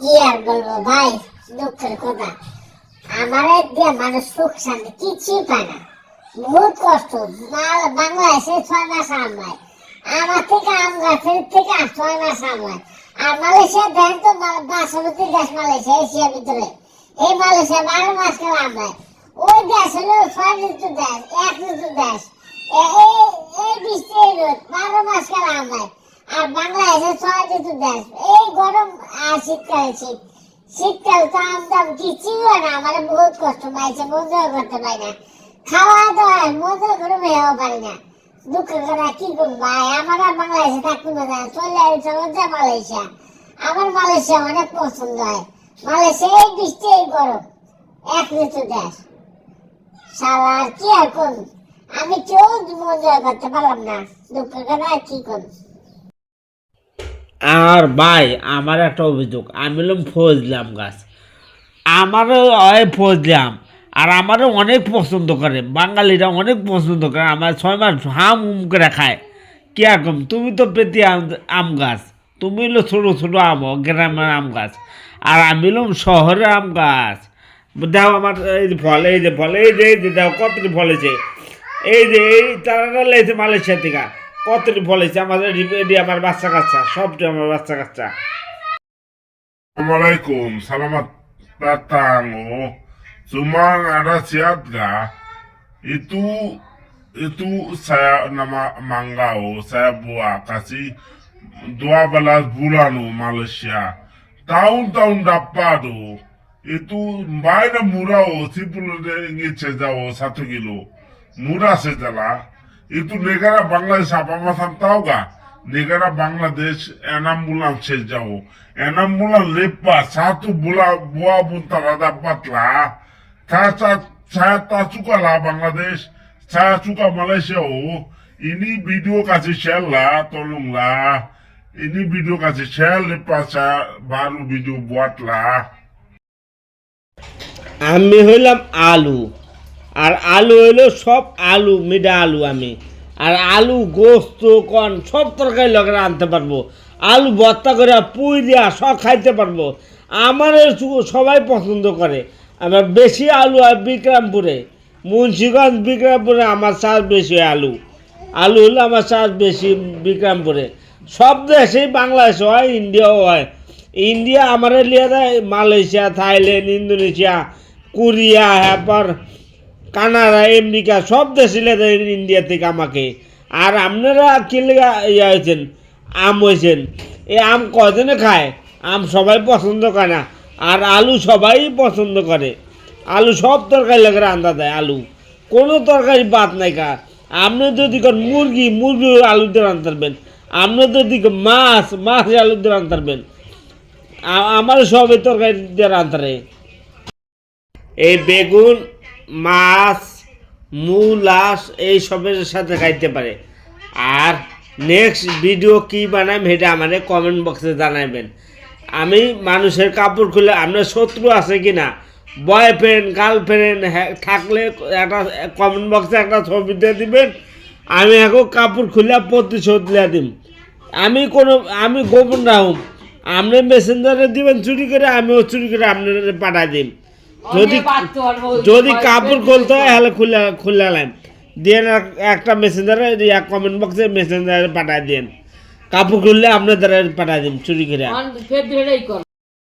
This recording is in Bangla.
কি আর বলব ভাই? দুঃখের কথা। আমারে দিয়ে মানুষ সুখ শান্তি কিছুই পায় না। বহুত কষ্ট। বাংলাদেশে ছয় মাস আমলায় আমার থেকে আম গাছের থেকে ছয় মাস আমলায় আর মালয়েশিয়া দেন তো পার্শ্ববর্তী দেশ মালয়েশিয়া, এশিয়ার ভিতরে। এই মালয়েশিয়া বারো মাস করে আমলায় ওই দেশ হলো ছয় ঋতু দেশ, এক ঋতু দেশ। এই বৃষ্টি বারো মাস করে আমলায় আর বাংলাদেশে ছয় ঋতু দেশ এই গরম আর শীতকালে শীত শীতকাল তো আমদাম কিছুই না আমার বহুত কষ্ট পাইছে মজা করতে পারি না। খাওয়া দাওয়া মজা করে না কথা কি করব ভাই আমার আর বাংলাদেশে থাকতে না চলে আসছে মজা মালয়েশিয়া আমার মালয়েশিয়া অনেক পছন্দ হয় মালয়েশিয়া এই বৃষ্টি এই গরম এক ঋতু দেশ সারা কি আর করুন আমি কেউ মজা করতে পারলাম না দুঃখের কথা আর কি করুন আর ভাই, আমার একটা অভিযোগ। আমি হলাম ফজলাম গাছ। আমারও ফজলাম। আর আমারও অনেক পছন্দ করে। বাঙালিরা অনেক পছন্দ করে। আমার ছয় মাস হাম হুম করে খায়। কীরকম তুমি তো পেতি আম গাছ। তুমি হলো ছোটো ছোটো আম, গ্রামের আম গাছ। আর আমি হলাম শহরের আম গাছ। দেখো আমার, এই যে ফল, এই যে ফল, এই যে এই যে দেখো কতটি ফলেছে এই যে, এই তারা লেগেছে মালয়েশিয়া থেকে। কতটি বলেছে? আমাদের রিপোর্ট আমার বাচ্চা কাচ্চা, সবটি আমার বাচ্চা কাচ্চা। আসসালামালাইকুম সালামাত ও মাঙ্গা ও সায়া বুয়া কাশি দোয়াবেলা বুড়ানো মালয়েশিয়া। টাউন টাউন ডাপ্পা দো ইতু বাইরে মুড়া ও সিপুলের ইঙ্গিত সেজা ও সাত কিলো মুড়া সেজালা gak? negara Bangladesh enam bulan sejauh enam bulan lepas satu bulan buah pun tak dapat lah saya, saya, saya tak suka lah Bangladesh saya suka Malaysia oh ini video kasih share lah tolonglah ini video kasih share lepas saya baru video buat lah আমি হইলাম আলু আর আলু হইল সব আলু মিডা আলু আমি আর আলু, গোস্ত কন সব তরকারি লগে আনতে পারব। আলু ভর্তা করে পুই দিয়া সব খাইতে পারব। আমার সবাই পছন্দ করে। আমার বেশি আলু হয় বিক্রমপুরে। মুন্সিগঞ্জ, বিক্রমপুরে আমার চাষ বেশি আলু। আলু হলো আমার চাষ বেশি বিক্রমপুরে। সব দেশেই বাংলাদেশ হয়, ইন্ডিয়াও হয়। ইন্ডিয়া আমার লিয়ে দেয়, মালয়েশিয়া, থাইল্যান্ড, ইন্দোনেশিয়া, কোরিয়া হ্যাপার কানাডা, আমেরিকা, সব দেশে ইন্ডিয়া থেকে আমাকে। আর আপনারা কি লেগা ইয়া হয়েছেন? আম হয়েছেন। এ আম কজনে খায়? আম সবাই পছন্দ করে না। আর আলু সবাই পছন্দ করে। আলু সব তরকারি লাগে রান্না দেয়, আলু। কোনো তরকারি বাদ নাই কা আপনি যদি কোন মুরগি মুরগি আলু দিয়ে রান্না পারবেন আপনি যদি মাছ মাছ আলু দিয়ে আ- আমার সবই তরকারি দিয়ে রান্তারে এই বেগুন মাছ মূলাস এই সবের সাথে খাইতে পারে। আর নেক্সট ভিডিও কি বানাম সেটা আমাদের কমেন্ট বক্সে জানাবেন আমি মানুষের কাপড় খুলে আপনার শত্রু আছে কি না বয়ফ্রেন্ড গার্লফ্রেন্ড থাকলে একটা কমেন্ট বক্সে একটা ছবি দিয়ে দিবেন। আমি এখন কাপড় খুলে প্রতিশোধ দিয়ে দিম। আমি কোনো, আমি গোপন রাখুম আপনি মেসেঞ্জারে দিবেন, চুরি করে আমিও চুরি করে আপনার পাঠাই দিম। যদি যদি কাপড় খুলতে হয় তাহলে খুলে খুলে নেন। দিয়ে একটা মেসেঞ্জারে এক কমেন্ট বক্সে মেসেঞ্জারে পাঠায় দেন। কাপড় খুললে আপনার দ্বারা পাঠাই দিন চুরি কর।